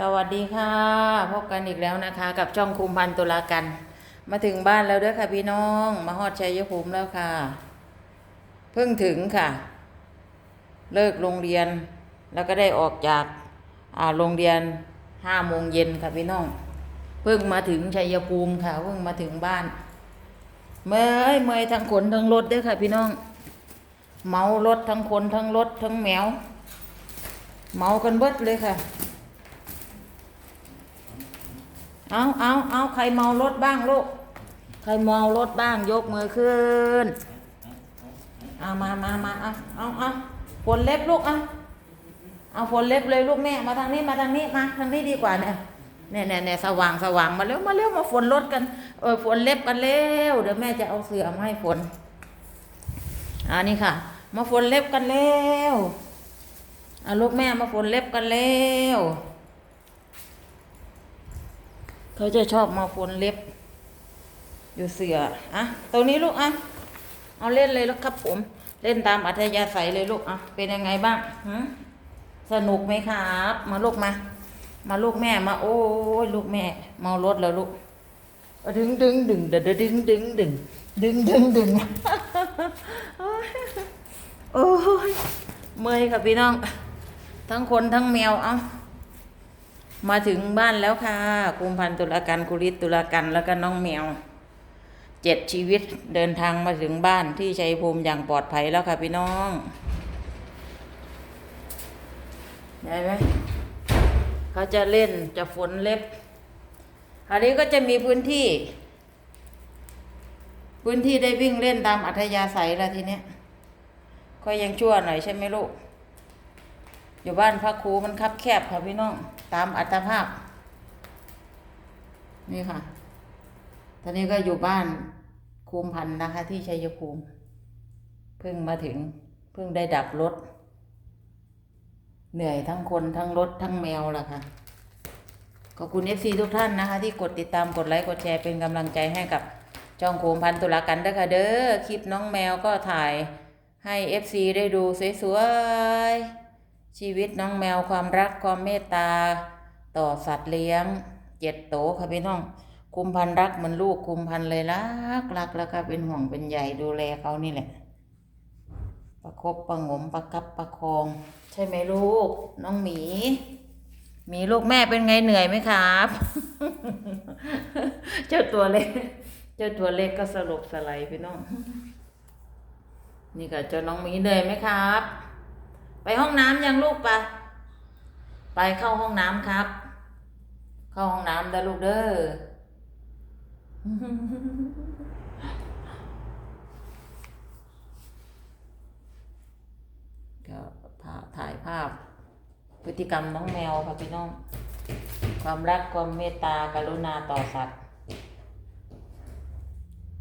สวัสดีค่ะพบกันอีกแล้วนะคะ กับช่องคุมพันตุลากัน มาถึงบ้านแล้วด้อค่ะพี่น้อง มาฮอดชัยภูมิแล้วค่ะ เพิ่งถึงค่ะ เลิกโรงเรียน แล้วก็ได้ออกจากโรงเรียนห้าโมงเย็นค่ะพี่น้อง เพิ่งมาถึงชัยภูมิค่ะ เพิ่งมาถึงบ้าน เมื่อยเมื่อยทั้งขนทั้งรถด้อค่ะพี่น้อง เมารถทั้งคนทั้งรถทั้งแมว เมากันเบิดเลยค่ะ เอาเอาเอาใครเมารถบ้างลูก ใครเมารถบ้างยกมือขึ้น เอามามามาเอาเอาเอาฝนเล็บลูกเอาเอาฝนเล็บเลยลูกแม่ มาทางนี้มาทางนี้มาทางนี้ดีกว่าเนี่ยเนี่ยเนี่ยเนี่ยสว่างสว่างมาเร็วมาเร็วมาฝนรถกัน เออฝนเล็บกันเร็วเดี๋ยวแม่จะเอาเสือมาให้ฝนอันนี้ค่ะ มาฝนเล็บกันเร็วเอาลูกแม่มาฝนเล็บกันเร็ว เขาจะชอบมาขนเล็บ อยู่เสืออะตัวนี้ลูกอะเอาเล่นเลยลูกครับผม เล่นตามอัธยาศัยเลยลูกอะเป็นยังไงบ้างสนุกไหมครับ มาลูกมา มาลูกแม่มา โอ้ยลูกแม่ เมารถแล้วลูกดึงดึงดึงเดดึงดึงดึงดึงดึงดึงดึงโอ้ยเมื่อยค่ะพี่น้อง ทั้งคนทั้งแมวอะ มาถึงบ้านแล้วค่ะกุมพันตุลาการกุริตตุลาการแล้วก็น้องแมวเจ็ดชีวิตเดินทางมาถึงบ้านที่ชัยภูมิอย่างปลอดภัยแล้วค่ะพี่น้องได้ไหมเขาจะเล่นจะฝนเล็บ อันนี้ก็จะมีพื้นที่ พื้นที่ได้วิ่งเล่นตามอัธยาศัยแล้วทีเนี้ยก็ยังชั่วหน่อยใช่ไหมลูก อยู่บ้านพระครูมันคับแคบค่ะพี่น้อง ตามอัตภาพ นี่ค่ะ ตอนนี้ก็อยู่บ้านคูมพันนะคะ ที่ชัยภูมิ เพิ่งมาถึง เพิ่งได้ดับรถ เหนื่อยทั้งคนทั้งรถทั้งแมวล่ะค่ะ ขอบคุณเอฟซีทุกท่านนะคะ ที่กดติดตามกดไลค์กดแชร์เป็นกำลังใจให้กับจ้องโคมพันตุลากันเด้อค่ะเด้อ คลิปน้องแมวก็ถ่ายให้เอฟซีได้ดูสวยๆ ชีวิตน้องแมวความรักความเมตตา ต่อสัตว์เลี้ยงเจ็ดโตค่ะพี่น้อง คุมพันรักเหมือนลูกคุมพันเลยรักรักแล้วก็เป็นห่วงเป็นใยดูแลเขานี่แหละ ประคบประงมประคับประคอง ใช่ไหมลูก น้องหมีมีลูกแม่เป็นไงเหนื่อยไหมครับ เจ้าตัวเล็ก เจ้าตัวเล็กก็สลบสไลด์พี่น้อง นี่ก็เจ้าน้องหมีเหนื่อยไหมครับ ไปห้องน้ำยังลูกปะไปเข้าห้องน้ำครับ เข้าห้องน้ำเด้อลูกเด้อก็ถ่ายภาพ พฤติกรรมน้องแมวค่ะพี่น้อง ความรักความเมตตากรุณาต่อสัตว์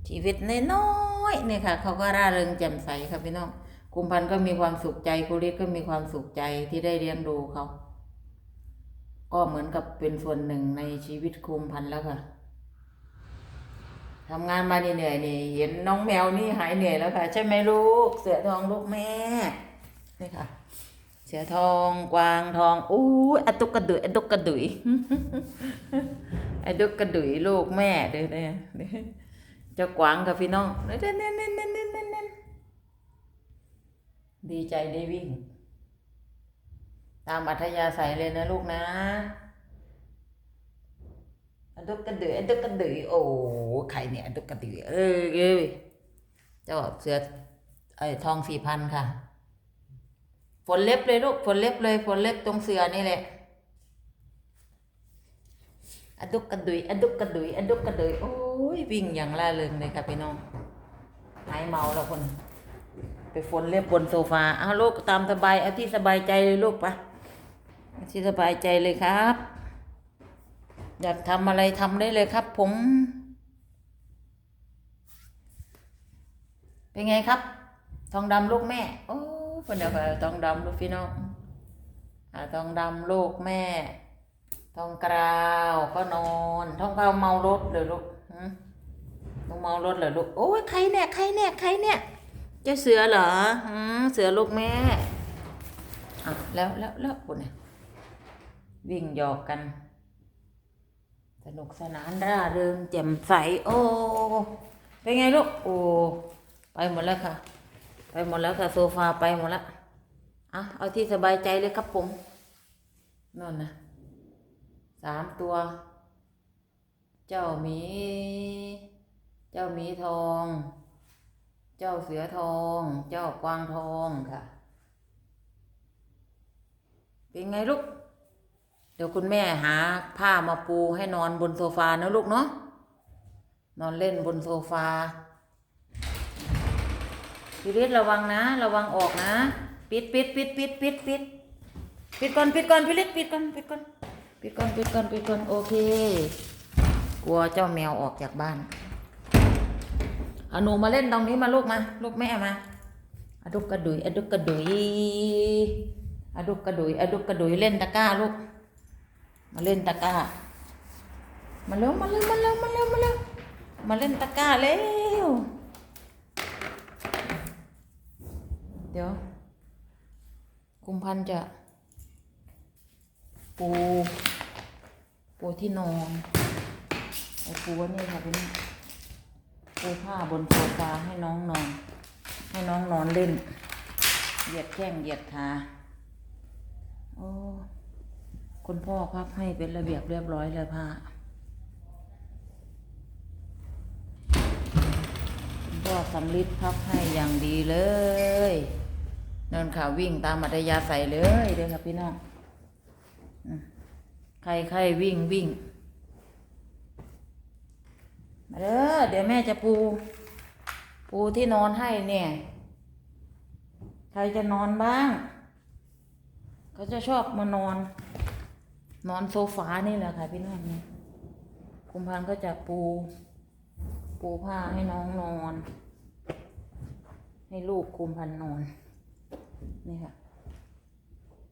ชีวิตน้อยๆเนี่ยค่ะ เขาก็ร่าเริงแจ่มใสค่ะพี่น้อง กุมพันธ์ก็มีความสุขใจกุริศก็มีความสุขใจที่ได้เลี้ยงดูเขา ก็เหมือนกับเป็นส่วนหนึ่งในชีวิตคุมพันธ์แล้วค่ะทำงานมาเหนื่อยนี่เห็นน้องแมวนี่หายเหนื่อยแล้วค่ะ ใช่ไหมลูก เสือทองลูกแม่นี่ค่ะ เสือทองกวางทองอู้อะตุกกระดุยอะตุกกระดุยอะตุกกระดุยลูกแม่เด้อเนี่ยเจ้ากวางค่ะพี่น้องเน่นเน่นเน่นเน่นเน่นเน่นเน่น ดีใจได้วิ่ง ตามอัธยาศัยเลยนะลูกนะอันดุกกระดืออันดุกกระดือโอ้ใครเนี่ยอันดุกกระดือเอ้ยเอ้ยเจ้าเสือไอ้ทองสี่พันค่ะฝนเล็บเลยลูกฝนเล็บเลยฝนเล็บตรงเสือนี่แหละอันดุกกระดุยอันดุกกระดุยอันดุกกระดุยโอ้ยวิ่งอย่างล่าเริงเลยค่ะพี่น้องหายเมาแล้วคน ไปฝนเล็บบนโซฟาเอาลูกตามสบายเอาที่สบายใจเลยลูกปะที่สบายใจเลยครับ อยากทำอะไรทำได้เลยครับ ผม เป็นไงครับ ทองดำลูกแม่ โอ้คนเดียวกับทองดำลูกพี่น้องทองดำลูกแม่ ทองกราวก็นอน ทองกราวเมารถเลยลูกต้องเมารถเลยลูก โอ้ยใครเนี่ยใครเนี่ยใครเนี่ย เจ้าเสือเหรอหืมเสือลูกแม่อะแล้วแล้วแล้วคนเนี่ยวิ่งหยอกกัน สนุกสนานร่าเริงแจ่มใส โอ้เป็นไงลูกโอ้ไปหมดแล้วค่ะ ไปหมดแล้วค่ะ โซฟาไปหมดแล้วอะเอาที่สบายใจเลยครับผมนั่นนะสามตัว เจ้าหมี เจ้าหมีทอง เจ้าเสือทอง เจ้ากวางทองค่ะ เป็นไงลูก เดี๋ยวคุณแม่หาผ้ามาปูให้นอนบนโซฟานะลูกเนาะ นอนเล่นบนโซฟาพี่ฤทธิ์ระวังนะ ระวังออกนะ ปิดปิดปิดปิดปิดปิดปิดก่อนปิดก่อนพี่ฤทธิ์ปิดก่อนปิดก่อนปิดก่อนปิดก่อนปิดก่อนโอเค กลัวเจ้าแมวออกจากบ้าน เอาหนูมาเล่นตรงนี้มาลูกมา ลูกแม่มาอดุกกระดุยอดุกกระดุยอดุกกระดุยอดุกกระดุยเล่นตะกร้าลูก มาเล่นตะกร้า มาเร็วมาเร็วมาเร็วมาเร็วมาเร็วมาเล่นตะกร้าเร็ว เดี๋ยวกุมพันจะปูปูที่นอนไอ้ปูว่านี่ค่ะพี่นี่ ปูผ้าบนโซฟาให้น้องนอน ให้น้องนอนเล่น เหยียดแข้งเหยียดขาโอ้คุณพ่อพับให้เป็นระเบียบเรียบร้อยเลยผ้าคุณพ่อสำลิดพับให้อย่างดีเลยเนินข่าววิ่งตามอัธยาศัยเลยเด้อครับพี่น้องใครใครวิ่งวิ่ง มาเด้อเดี๋ยวแม่จะปู ปูที่นอนให้เนี่ย ใครจะนอนบ้างเขาจะชอบมานอน นอนโซฟานี่แหละค่ะพี่น้องเนี่ยคุมพันก็จะปู ปูผ้าให้น้องนอน ให้ลูกคุมพันนอน นี่ค่ะ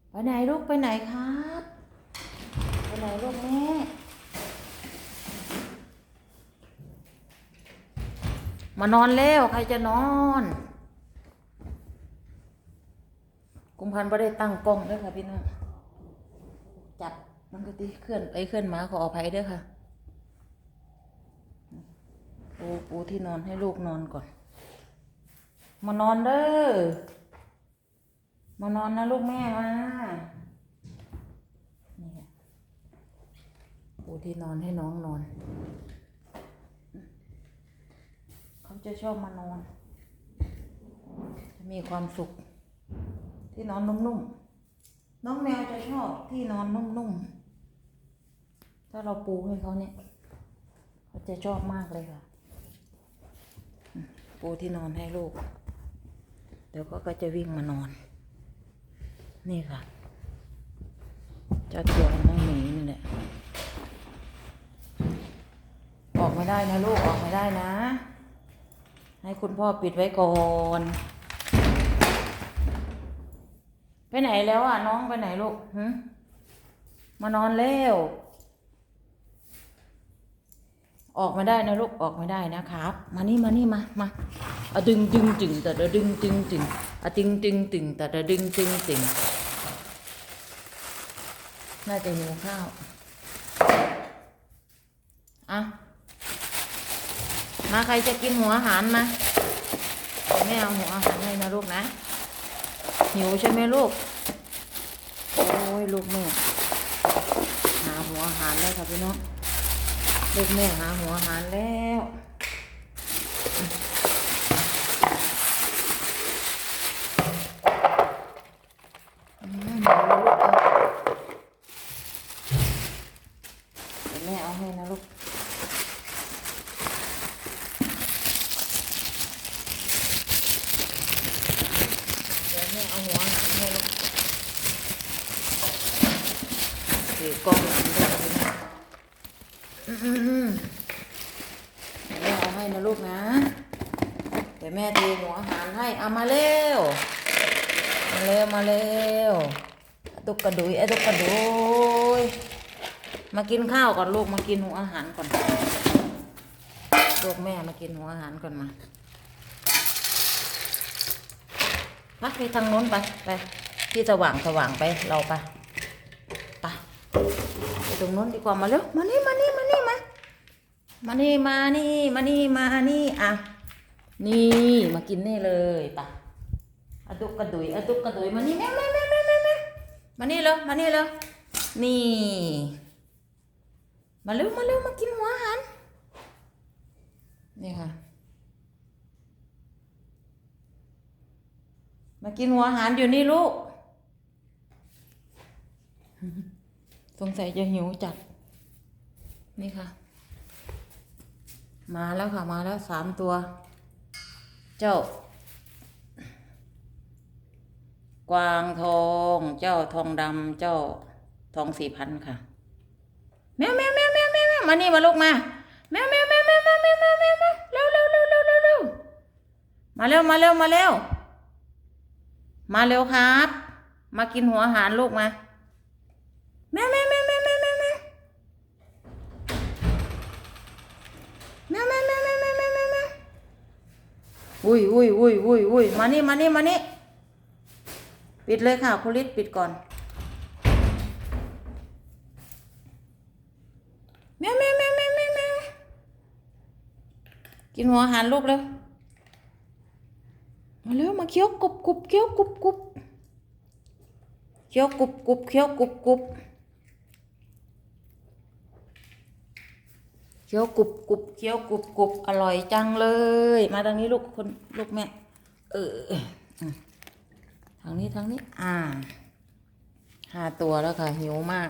ไปไหนลูกไปไหนครับ ไปไหนลูกแม่ มานอนแล้วใครจะนอน กุมพันธ์ไม่ได้ตั้งกล้องด้วยค่ะพี่น้องจับมันก็ตีเคลื่อนไปเคลื่อนมาขออภัยด้วยค่ะปูปูที่นอนให้ลูกนอนก่อน มานอนเด้อมานอนนะลูกแม่มานี่ค่ะปูที่นอนให้น้องนอน เขา จะชอบมานอนจะมีความสุข ที่นอนนุ่มๆ น้องแมวจะชอบที่นอนนุ่มๆ ถ้าเราปูให้เขาเนี่ยเขาจะชอบมากเลยค่ะ ปูที่นอนให้ลูก เดี๋ยวก็ก็จะวิ่งมานอน นี่ค่ะเจ้าตัวน้องหมีนี่แหละออกไม่ได้นะลูกออกไม่ได้นะ ให้คุณพ่อปิดไว้ก่อน ไปไหนแล้วอะ น้องไปไหนลูกหึมานอนแล้ว ออกม่ได้นะลูกออกม่ได้นะครับ มานี่มานี่มามาอะดึงดึงจึงแต่ดึงดึงจึงอะดึงดึงจึงแต่ดึงดึงจึงน่าจะหิวข้าวอะ มาใครจะกินหัวอาหารมาแม่เอาหัวอาหารให้นะลูกนะ หิวใช่ไหมลูก โอ้ยลูกแม่หาหัวอาหารแล้วค่ะพี่น้องลูกแม่หาหัวอาหารแล้วอืมเอาแล้วลูกเอาเดี๋ยวแม่เอาให้นะลูก เดี๋ยวแม่เอาหัวหางให้ลูกถือ กองหลังด้วยแม่เอาให้นะลูกนะเดี๋ยวแม่ตีหัวอาหารให้เอามาเร็วมาเร็วมาเร็วตุกกระดุยอะตุกกระดุยมากินข้าวก่อนลูกมากินหัวอาหารก่อนลูกแม่มากินหัวอาหารก่อนมาไปไปทางโน้นไปไปที่สว่างสว่างไปเราไป ตรงโน้นดีกว่ามาเร็วมานี่มานี่มานี่มามานี่มานี่มานี่มานี่อะนี่มากินนี่เลยปะอะตุกกระดุยอะตุกกระดุยมานี่แม่แม่แม่แม่แม่แม่มานี่เร็วมานี่เร็วนี่มาเร็วมาเร็วมากินหัวอาหารนี่ค่ะ มากินหัวอาหารอยู่นี่ลูก ส งสัยจะหิวจัด นี่ค่ะ มาแล้วค่ะ มาแล้วสามตัว เจ้า กวางทอง เจ้าทองดำเจ้าทองสี่พันค่ะ แมวแมวแมวแมวแมวแมวมานี่มาลูกมาแมวแมวแมวแมวแมวแมวแมวแมวแมวเร็วเร็วเร็วเร็วเร็วเร็วมาเร็วมาเร็วมาเร็วมาเร็วครับ มากินหัวอาหารลูกมาแมวแมว อุ้ยอุ้ยอุ้ยอุ้ยอุ้ยมานี่มานี่มานี่ปิดเลยค่ะคุณฤทธิ์ปิดก่อนแมวแมวแมวแมวแมวแมวกินหัวอาหารลูกเร็วมาเร็วมาเคี้ยวกรุบกรุบเคี้ยวกรุบกรุบเคี้ยวกรุบกรุบเคี้ยวกรุบกรุบ คี้ยวกรุบกรุบเคี้ยวกรุบกรุบอร่อยจังเลย มาทางนี้ลูกคนลูกแม่ เออทางนี้ทางนี้ อ่าห้าตัวแล้วค่ะ หิวมาก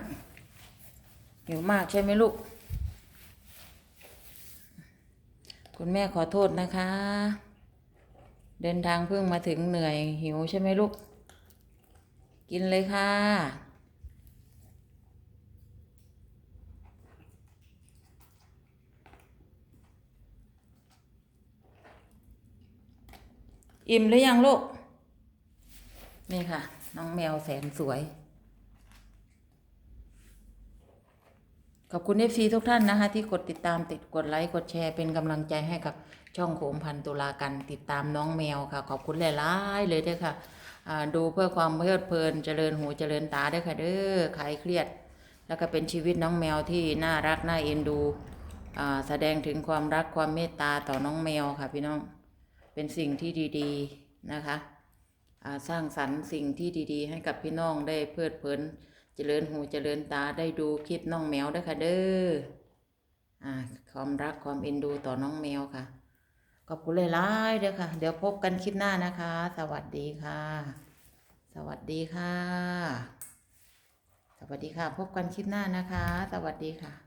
หิวมากใช่ไหมลูก คุณแม่ขอโทษนะคะ เดินทางเพิ่งมาถึงเหนื่อยหิวใช่ไหมลูก กินเลยค่ะ อิ่มหรือยังลูก นี่ค่ะ น้องแมวแสนสวย ขอบคุณเอฟซีทุกท่านนะคะ ที่กดติดตามติดกดไลค์กดแชร์เป็นกำลังใจให้กับช่องโขมพันตุลากันติดตามน้องแมวค่ะ ขอบคุณหลายๆเลยด้วยค่ะดูเพื่อความเพลิดเพลินเจริญหูเจริญตาด้วยค่ะ เด้อคลายเครียด แล้วก็เป็นชีวิตน้องแมวที่น่ารักน่าเอ็นดูแสดงถึงความรักความเมตตาต่อน้องแมวค่ะพี่น้อง เป็นสิ่งที่ดีๆนะคะสร้างสรรค์สิ่งที่ดีๆ ให้กับพี่น้องได้เพลิดเพลินเจริญหูเจริญตาได้ดูคลิปน้องแมวด้วยค่ะเด้ออความรักความเอ็นดูต่อน้องแมวค่ะขอบคุณหลายๆเด้อค่ะ เดี๋ยวพบกันคลิปหน้านะคะ สวัสดีค่ะ สวัสดีค่ะ สวัสดีค่ะ พบกันคลิปหน้านะคะ สวัสดีค่ะ